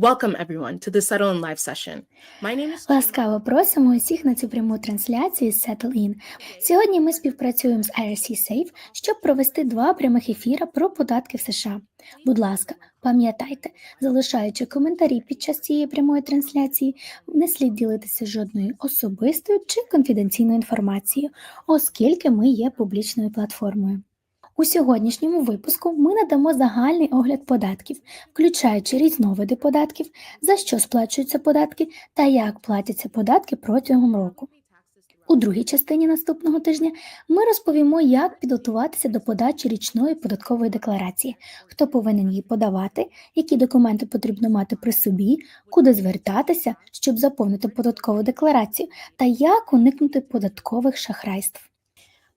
Welcome, everyone, to the Settle in Live session. My name is Ласкаво просимо усіх на цю пряму трансляцію з Settle In. Сьогодні ми співпрацюємо з IRC Safe, щоб провести два прямих ефіра про податки в США. Будь ласка, пам'ятайте, залишаючи коментарі під час цієї прямої трансляції, не слід ділитися жодною особистою чи конфіденційною інформацією, оскільки ми є публічною платформою. У сьогоднішньому випуску ми надамо загальний огляд податків, включаючи різновиди податків, за що сплачуються податки та як платяться податки протягом року. У другій частині наступного тижня ми розповімо, як підготуватися до подачі річної податкової декларації, хто повинен її подавати, які документи потрібно мати при собі, куди звертатися, щоб заповнити податкову декларацію, та як уникнути податкових шахрайств.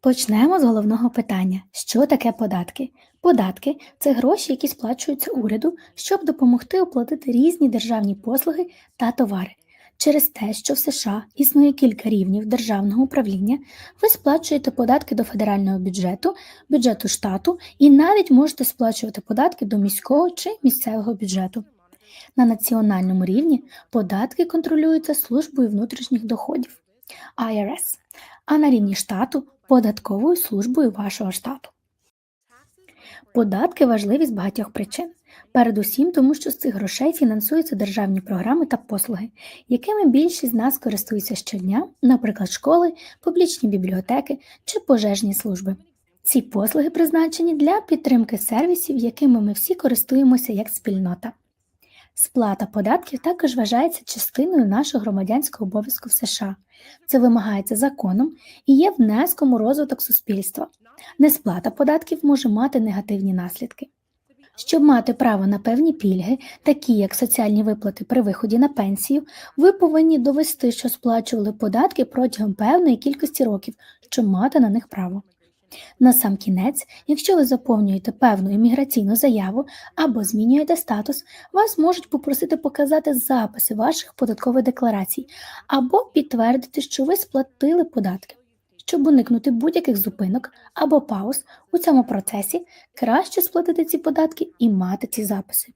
Почнемо з головного питання: що таке податки? Податки це гроші, які сплачуються уряду, щоб допомогти оплатити різні державні послуги та товари. Через те, що в США існує кілька рівнів державного управління, ви сплачуєте податки до федерального бюджету, бюджету штату і навіть можете сплачувати податки до міського чи місцевого бюджету. На національному рівні податки контролюються службою внутрішніх доходів IRS, а на рівні штату податковою службою вашого штату. Податки важливі з багатьох причин. Передусім, тому що з цих грошей фінансуються державні програми та послуги, якими більшість з нас користуються щодня, наприклад, школи, публічні бібліотеки чи пожежні служби. Ці послуги призначені для підтримки сервісів, якими ми всі користуємося як спільнота. Сплата податків також вважається частиною нашого громадянського обов'язку в США. Це вимагається законом і є внеском у розвиток суспільства. Несплата податків може мати негативні наслідки. Щоб мати право на певні пільги, такі як соціальні виплати при виході на пенсію, ви повинні довести, що сплачували податки протягом певної кількості років, щоб мати на них право. На сам кінець, якщо ви заповнюєте певну імміграційну заяву або змінюєте статус, вас можуть попросити показати записи ваших податкових декларацій або підтвердити, що ви сплатили податки. Щоб уникнути будь-яких зупинок або пауз у цьому процесі, краще сплатити ці податки і мати ці записи.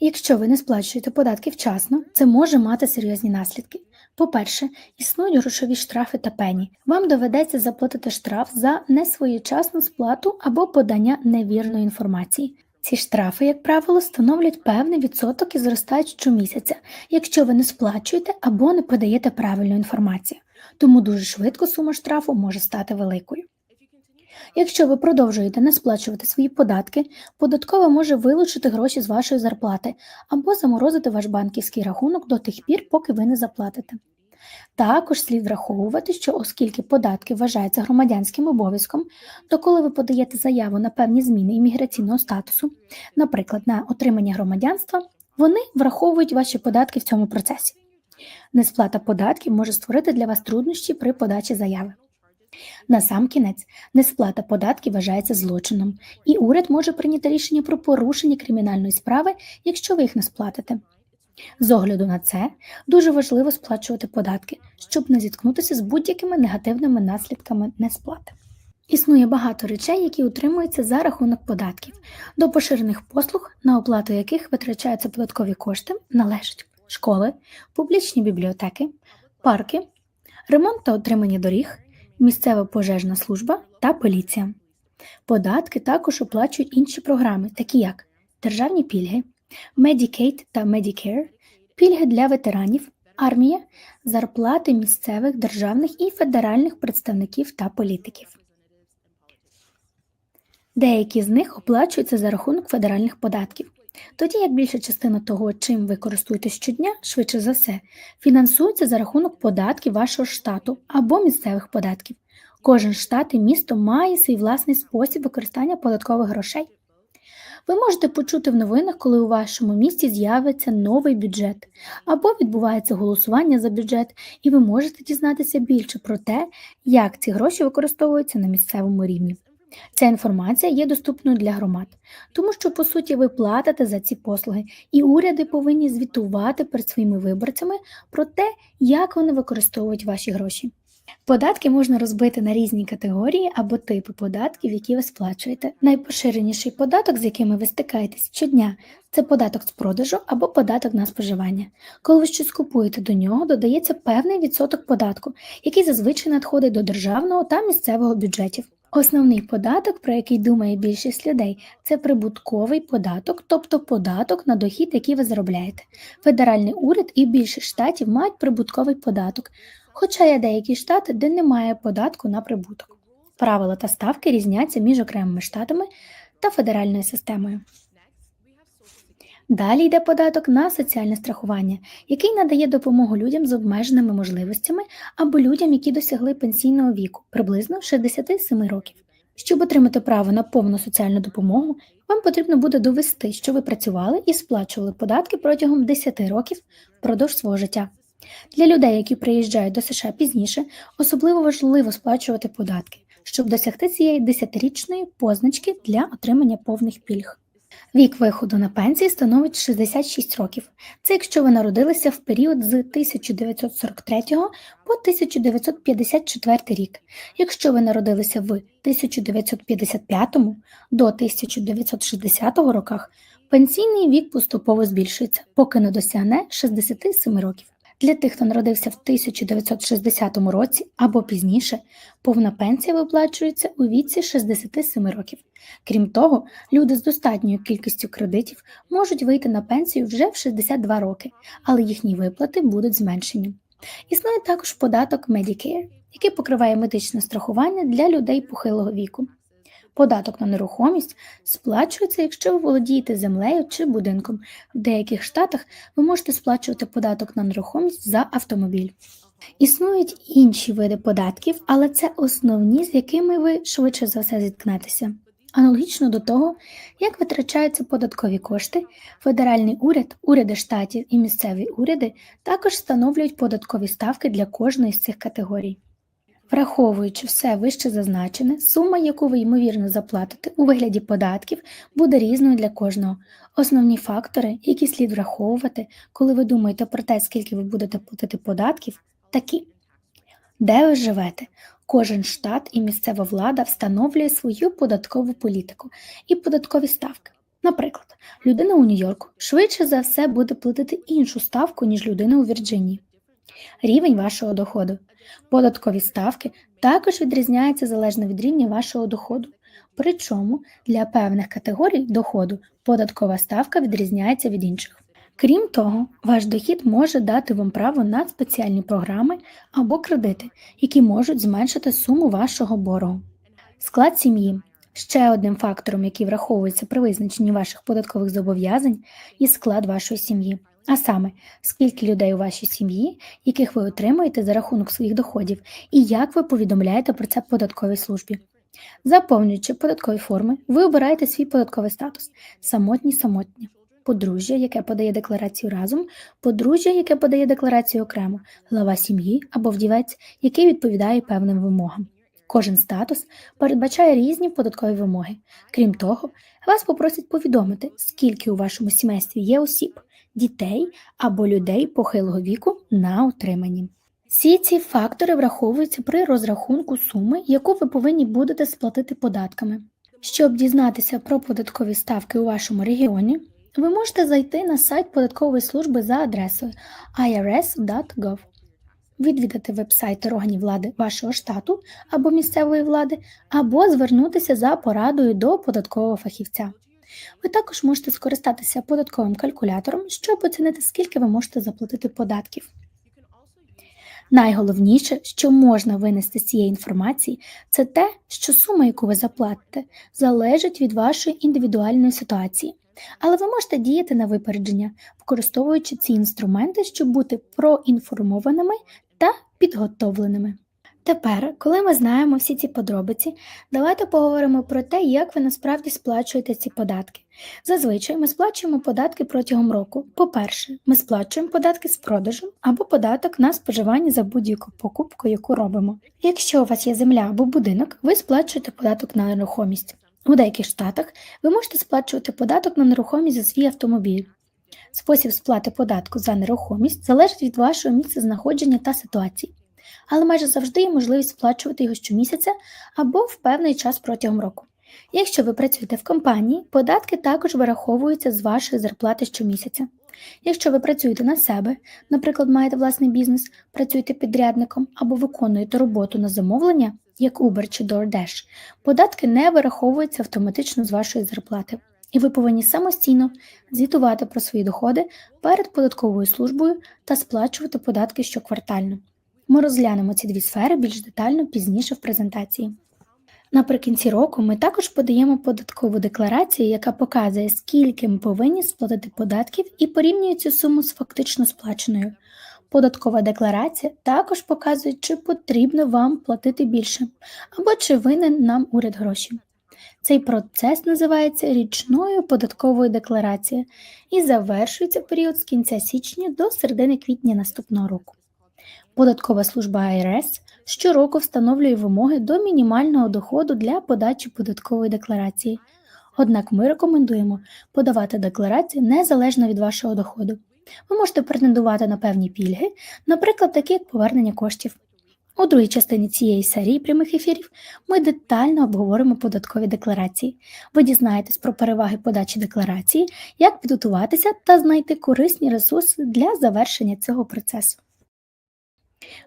Якщо ви не сплачуєте податки вчасно, це може мати серйозні наслідки. По-перше, існують грошові штрафи та пені. Вам доведеться заплатити штраф за несвоєчасну сплату або подання невірної інформації. Ці штрафи, як правило, становлять певний відсоток і зростають щомісяця, якщо ви не сплачуєте або не подаєте правильну інформацію. Тому дуже швидко сума штрафу може стати великою. Якщо ви продовжуєте не сплачувати свої податки, податкова може вилучити гроші з вашої зарплати або заморозити ваш банківський рахунок до тих пір, поки ви не заплатите. Також слід враховувати, що оскільки податки вважаються громадянським обов'язком, то коли ви подаєте заяву на певні зміни імміграційного статусу, наприклад, на отримання громадянства, вони враховують ваші податки в цьому процесі. Несплата податків може створити для вас труднощі при подачі заяви. На сам кінець, несплата податків вважається злочином, і уряд може прийняти рішення про порушення кримінальної справи, якщо ви їх не сплатите. З огляду на це дуже важливо сплачувати податки, щоб не зіткнутися з будь-якими негативними наслідками несплати. Існує багато речей, які утримуються за рахунок податків, до поширених послуг, на оплату яких витрачаються податкові кошти, належать школи, публічні бібліотеки, парки, ремонт та отримання доріг, місцева пожежна служба та поліція. Податки також оплачують інші програми, такі як державні пільги, Medicaid та Medicare, пільги для ветеранів, армія, зарплати місцевих державних і федеральних представників та політиків. Деякі з них оплачуються за рахунок федеральних податків, тоді як більша частина того, чим ви користуєтесь щодня, швидше за все, фінансується за рахунок податків вашого штату або місцевих податків. Кожен штат і місто має свій власний спосіб використання податкових грошей. Ви можете почути в новинах, коли у вашому місті з'явиться новий бюджет, або відбувається голосування за бюджет, і ви можете дізнатися більше про те, як ці гроші використовуються на місцевому рівні. Ця інформація є доступною для громад, тому що, по суті, ви платите за ці послуги, і уряди повинні звітувати перед своїми виборцями про те, як вони використовують ваші гроші. Податки можна розбити на різні категорії або типи податків, які ви сплачуєте. Найпоширеніший податок, з якими ви стикаєтесь щодня, це податок з продажу або податок на споживання. Коли ви щось купуєте до нього, додається певний відсоток податку, який зазвичай надходить до державного та місцевого бюджетів. Основний податок, про який думає більшість людей, це прибутковий податок, тобто податок на дохід, який ви заробляєте. Федеральний уряд і більшість штатів мають прибутковий податок, хоча є деякі штати, де немає податку на прибуток. Правила та ставки різняться між окремими штатами та федеральною системою. Далі йде податок на соціальне страхування, який надає допомогу людям з обмеженими можливостями або людям, які досягли пенсійного віку приблизно 67 років. Щоб отримати право на повну соціальну допомогу, вам потрібно буде довести, що ви працювали і сплачували податки протягом 10 років впродовж свого життя. Для людей, які приїжджають до США пізніше, особливо важливо сплачувати податки, щоб досягти цієї 10-річної позначки для отримання повних пільг. Вік виходу на пенсії становить 66 років. Це якщо ви народилися в період з 1943 по 1954 рік. Якщо ви народилися в 1955 до 1960 роках, пенсійний вік поступово збільшується, поки не досягне 67 років. Для тих, хто народився в 1960 році або пізніше, повна пенсія виплачується у віці 67 років. Крім того, люди з достатньою кількістю кредитів можуть вийти на пенсію вже в 62 роки, але їхні виплати будуть зменшені. Існує також податок Medicare, який покриває медичне страхування для людей похилого віку. Податок на нерухомість сплачується, якщо ви володієте землею чи будинком. В деяких штатах ви можете сплачувати податок на нерухомість за автомобіль. Існують інші види податків, але це основні, з якими ви швидше за все зіткнетеся. Аналогічно до того, як витрачаються податкові кошти, федеральний уряд, уряди штатів і місцеві уряди також встановлюють податкові ставки для кожної з цих категорій. Враховуючи все вище зазначене, сума, яку ви ймовірно заплатите у вигляді податків, буде різною для кожного. Основні фактори, які слід враховувати, коли ви думаєте про те, скільки ви будете платити податків, такі. Де ви живете? Кожен штат і місцева влада встановлює свою податкову політику і податкові ставки. Наприклад, людина у Нью-Йорку швидше за все буде платити іншу ставку, ніж людина у Вірджинії. Рівень вашого доходу. Податкові ставки також відрізняються залежно від рівня вашого доходу. Причому для певних категорій доходу податкова ставка відрізняється від інших. Крім того, ваш дохід може дати вам право на спеціальні програми або кредити, які можуть зменшити суму вашого боргу. Склад сім'ї ще одним фактором, який враховується при визначенні ваших податкових зобов'язань, є склад вашої сім'ї. А саме, скільки людей у вашій сім'ї, яких ви отримуєте за рахунок своїх доходів, і як ви повідомляєте про це податковій службі. Заповнюючи податкові форми, ви обираєте свій податковий статус самотній самотні, подружжя, яке подає декларацію разом, подружжя, яке подає декларацію окремо, глава сім'ї або вдівець, який відповідає певним вимогам. Кожен статус передбачає різні податкові вимоги. Крім того, вас попросять повідомити, скільки у вашому сімействі є осіб, дітей або людей похилого віку на утриманні. Всі ці фактори враховуються при розрахунку суми, яку ви повинні будете сплатити податками. Щоб дізнатися про податкові ставки у вашому регіоні, ви можете зайти на сайт податкової служби за адресою irs.gov, відвідати веб-сайт органів влади вашого штату або місцевої влади, або звернутися за порадою до податкового фахівця. Ви також можете скористатися податковим калькулятором, щоб оцінити, скільки ви можете заплатити податків. Найголовніше, що можна винести з цієї інформації, це те, що сума, яку ви заплатите, залежить від вашої індивідуальної ситуації. Але ви можете діяти на випередження, використовуючи ці інструменти, щоб бути проінформованими та підготовленими. Тепер, коли ми знаємо всі ці подробиці, давайте поговоримо про те, як ви насправді сплачуєте ці податки. Зазвичай ми сплачуємо податки протягом року. По-перше, ми сплачуємо податки з продажу або податок на споживання за будь-яку покупку, яку робимо. Якщо у вас є земля або будинок, ви сплачуєте податок на нерухомість. У деяких штатах ви можете сплачувати податок на нерухомість за свій автомобіль. Спосіб сплати податку за нерухомість залежить від вашого місця знаходження та ситуації. Але майже завжди є можливість сплачувати його щомісяця або в певний час протягом року. Якщо ви працюєте в компанії, податки також вираховуються з вашої зарплати щомісяця. Якщо ви працюєте на себе, наприклад, маєте власний бізнес, працюєте підрядником або виконуєте роботу на замовлення, як Uber чи DoorDash, податки не вираховуються автоматично з вашої зарплати, і ви повинні самостійно звітувати про свої доходи перед податковою службою та сплачувати податки щоквартально. Ми розглянемо ці дві сфери більш детально пізніше в презентації. Наприкінці року ми також подаємо податкову декларацію, яка показує, скільки ми повинні сплатити податків і порівнює цю суму з фактично сплаченою. Податкова декларація також показує, чи потрібно вам платити більше, або чи винен нам уряд гроші. Цей процес називається річною податковою декларацією і завершується в період з кінця січня до середини квітня наступного року. Податкова служба АРС щороку встановлює вимоги до мінімального доходу для подачі податкової декларації. Однак ми рекомендуємо подавати декларацію незалежно від вашого доходу. Ви можете претендувати на певні пільги, наприклад, такі як повернення коштів. У другій частині цієї серії прямих ефірів ми детально обговоримо податкові декларації. Ви дізнаєтесь про переваги подачі декларації, як підготуватися та знайти корисні ресурси для завершення цього процесу.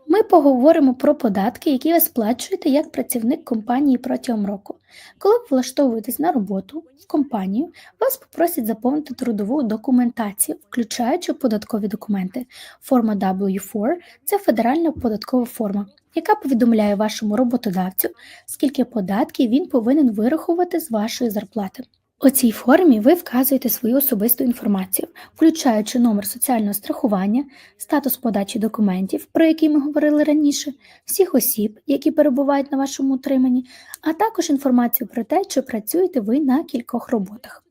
Ми поговоримо про податки, які ви сплачуєте як працівник компанії протягом року. Коли ви влаштовуєтесь на роботу в компанію, вас попросять заповнити трудову документацію, включаючи податкові документи. Форма W4 це федеральна податкова форма, яка повідомляє вашому роботодавцю, скільки податків він повинен вирахувати з вашої зарплати. У цій формі ви вказуєте свою особисту інформацію, включаючи номер соціального страхування, статус подачі документів, про які ми говорили раніше, всіх осіб, які перебувають на вашому утриманні, а також інформацію про те, чи працюєте ви на кількох роботах.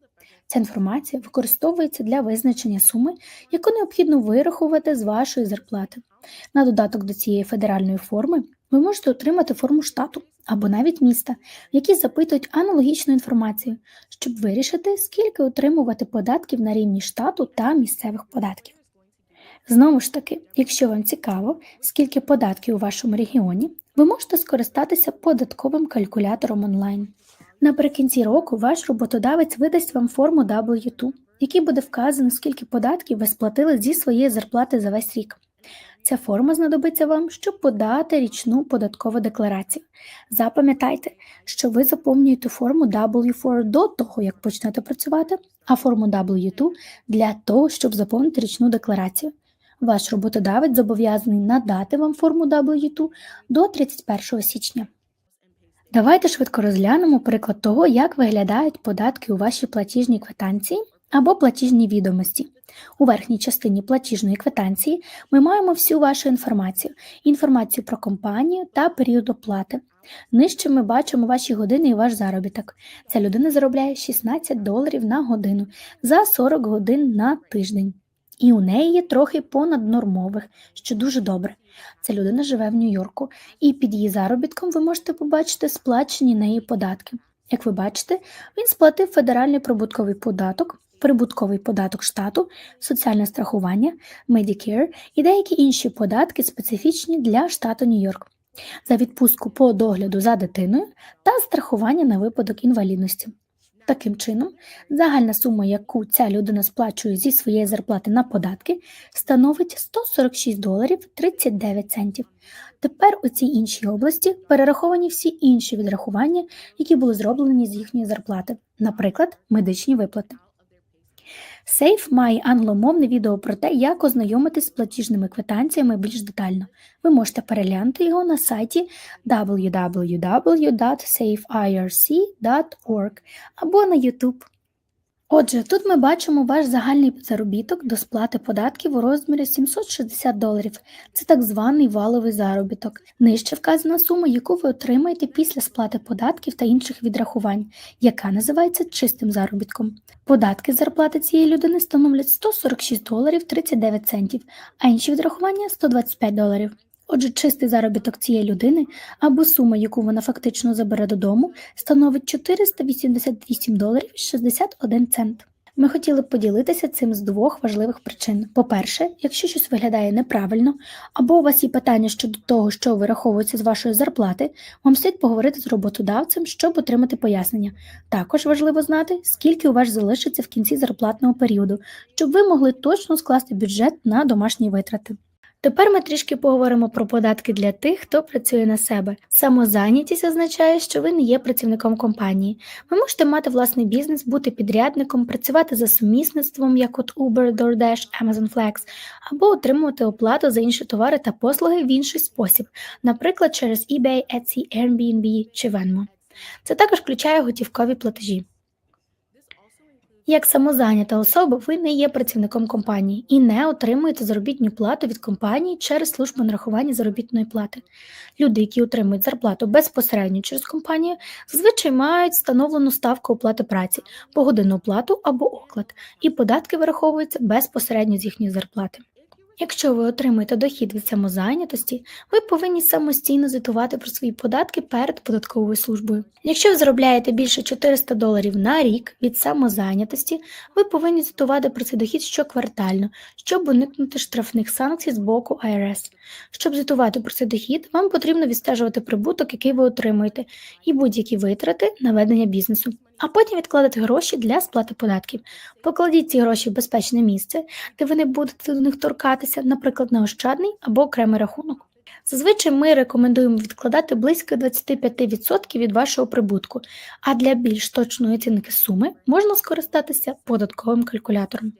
Ця інформація використовується для визначення суми, яку необхідно вирахувати з вашої зарплати. На додаток до цієї федеральної форми ви можете отримати форму штату або навіть міста, в якій запитують аналогічну інформацію, щоб вирішити, скільки отримувати податків на рівні штату та місцевих податків. Знову ж таки, якщо вам цікаво, скільки податків у вашому регіоні, ви можете скористатися податковим калькулятором онлайн. Наприкінці року ваш роботодавець видасть вам форму W2, в якій буде вказано, скільки податків ви сплатили зі своєї зарплати за весь рік. Ця форма знадобиться вам, щоб подати річну податкову декларацію. Запам'ятайте, що ви заповнюєте форму W4 до того, як почнете працювати, а форму W2 для того, щоб заповнити річну декларацію. Ваш роботодавець зобов'язаний надати вам форму W2 до 31 січня. Давайте швидко розглянемо приклад того, як виглядають податки у вашій платіжній квитанції або платіжній відомості. У верхній частині платіжної квитанції ми маємо всю вашу інформацію, інформацію про компанію та період оплати. Нижче ми бачимо ваші години і ваш заробіток. Ця людина заробляє 16 доларів на годину за 40 годин на тиждень. І у неї є трохи понаднормових, що дуже добре. Ця людина живе в Нью-Йорку, і під її заробітком ви можете побачити сплачені неї податки. Як ви бачите, він сплатив федеральний прибутковий податок, прибутковий податок штату, соціальне страхування, Medicare і деякі інші податки, специфічні для штату Нью-Йорк, за відпустку по догляду за дитиною та страхування на випадок інвалідності. Таким чином, загальна сума, яку ця людина сплачує зі своєї зарплати на податки, становить 146 доларів 39 центів. Тепер у цій іншій області перераховані всі інші відрахування, які були зроблені з їхньої зарплати, наприклад, медичні виплати. Сейф має англомовне відео про те, як ознайомитись з платіжними квитанціями більш детально. Ви можете переглянути його на сайті www.safeirc.org або на YouTube. Отже, тут ми бачимо ваш загальний заробіток до сплати податків у розмірі 760 доларів. Це так званий валовий заробіток. Нижче вказана сума, яку ви отримаєте після сплати податків та інших відрахувань, яка називається чистим заробітком. Податки зарплати цієї людини становлять 146 доларів 39 центів, а інші відрахування 125 доларів. Отже, чистий заробіток цієї людини або сума, яку вона фактично забере додому, становить 488 доларів 61 цент. Ми хотіли б поділитися цим з двох важливих причин. По-перше, якщо щось виглядає неправильно, або у вас є питання щодо того, що вираховується з вашої зарплати, вам слід поговорити з роботодавцем, щоб отримати пояснення. Також важливо знати, скільки у вас залишиться в кінці зарплатного періоду, щоб ви могли точно скласти бюджет на домашні витрати. Тепер ми трішки поговоримо про податки для тих, хто працює на себе. Самозайнятість означає, що ви не є працівником компанії. Ви можете мати власний бізнес, бути підрядником, працювати за сумісництвом, як от Uber, DoorDash, Amazon Flex, або отримувати оплату за інші товари та послуги в інший спосіб, наприклад, через eBay, Etsy, Airbnb чи Venmo. Це також включає готівкові платежі. Як самозайнята особа, ви не є працівником компанії і не отримуєте заробітну плату від компанії через службу нарахування заробітної плати. Люди, які отримують зарплату безпосередньо через компанію, зазвичай мають встановлену ставку оплати праці, погодинну оплату або оклад, і податки вираховуються безпосередньо з їхньої зарплати. Якщо ви отримуєте дохід від самозайнятості, ви повинні самостійно звітувати про свої податки перед податковою службою. Якщо ви заробляєте більше 400 доларів на рік від самозайнятості, ви повинні звітувати про цей дохід щоквартально, щоб уникнути штрафних санкцій з боку IRS. Щоб звітувати про цей дохід, вам потрібно відстежувати прибуток, який ви отримуєте, і будь-які витрати на ведення бізнесу, а потім відкладати гроші для сплати податків. Покладіть ці гроші в безпечне місце, де ви не будете до них торкатися, наприклад, на ощадний або окремий рахунок. Зазвичай ми рекомендуємо відкладати близько 25% від вашого прибутку, а для більш точної оцінки суми можна скористатися податковим калькулятором.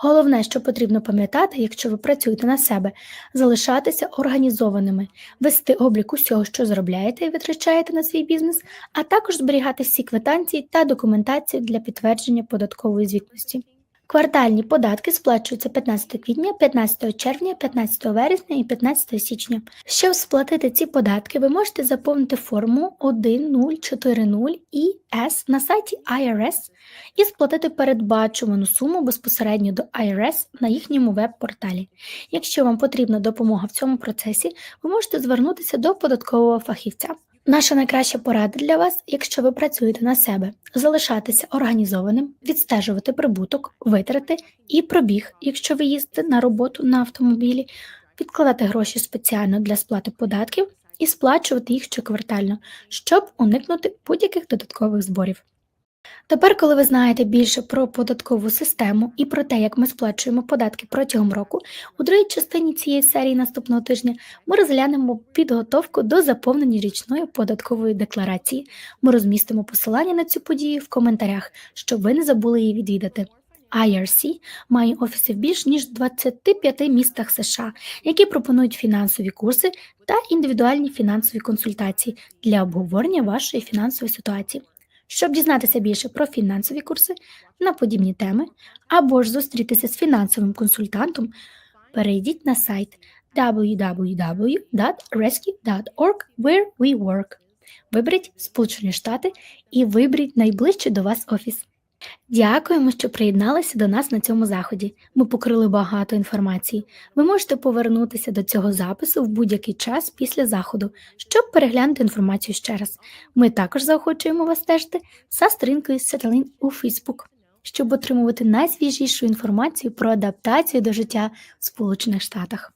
Головне, що потрібно пам'ятати, якщо ви працюєте на себе, залишатися організованими, вести облік усього, що заробляєте і витрачаєте на свій бізнес, а також зберігати всі квитанції та документацію для підтвердження податкової звітності. Квартальні податки сплачуються 15 квітня, 15 червня, 15 вересня і 15 січня. Щоб сплатити ці податки, ви можете заповнити форму 1040 ІС на сайті IRS і сплатити передбачувану суму безпосередньо до IRS на їхньому веб-порталі. Якщо вам потрібна допомога в цьому процесі, ви можете звернутися до податкового фахівця. Наша найкраща порада для вас, якщо ви працюєте на себе, залишатися організованим, відстежувати прибуток, витрати і пробіг, якщо ви їздите на роботу на автомобілі, відкладати гроші спеціально для сплати податків і сплачувати їх щоквартально, щоб уникнути будь-яких додаткових зборів. Тепер, коли ви знаєте більше про податкову систему і про те, як ми сплачуємо податки протягом року, у другій частині цієї серії наступного тижня ми розглянемо підготовку до заповнення річної податкової декларації. Ми розмістимо посилання на цю подію в коментарях, щоб ви не забули її відвідати. IRC має офіси в більш ніж 25 містах США, які пропонують фінансові курси та індивідуальні фінансові консультації для обговорення вашої фінансової ситуації. Щоб дізнатися більше про фінансові курси на подібні теми, або ж зустрітися з фінансовим консультантом, перейдіть на сайт www.rescue.org where we work. Виберіть Сполучені Штати і виберіть найближчий до вас офіс. Дякуємо, що приєдналися до нас на цьому заході. Ми покрили багато інформації. Ви можете повернутися до цього запису в будь-який час після заходу, щоб переглянути інформацію ще раз. Ми також заохочуємо вас стежити за сторінкою Settling у Facebook, щоб отримувати найсвіжішу інформацію про адаптацію до життя в Сполучених Штатах.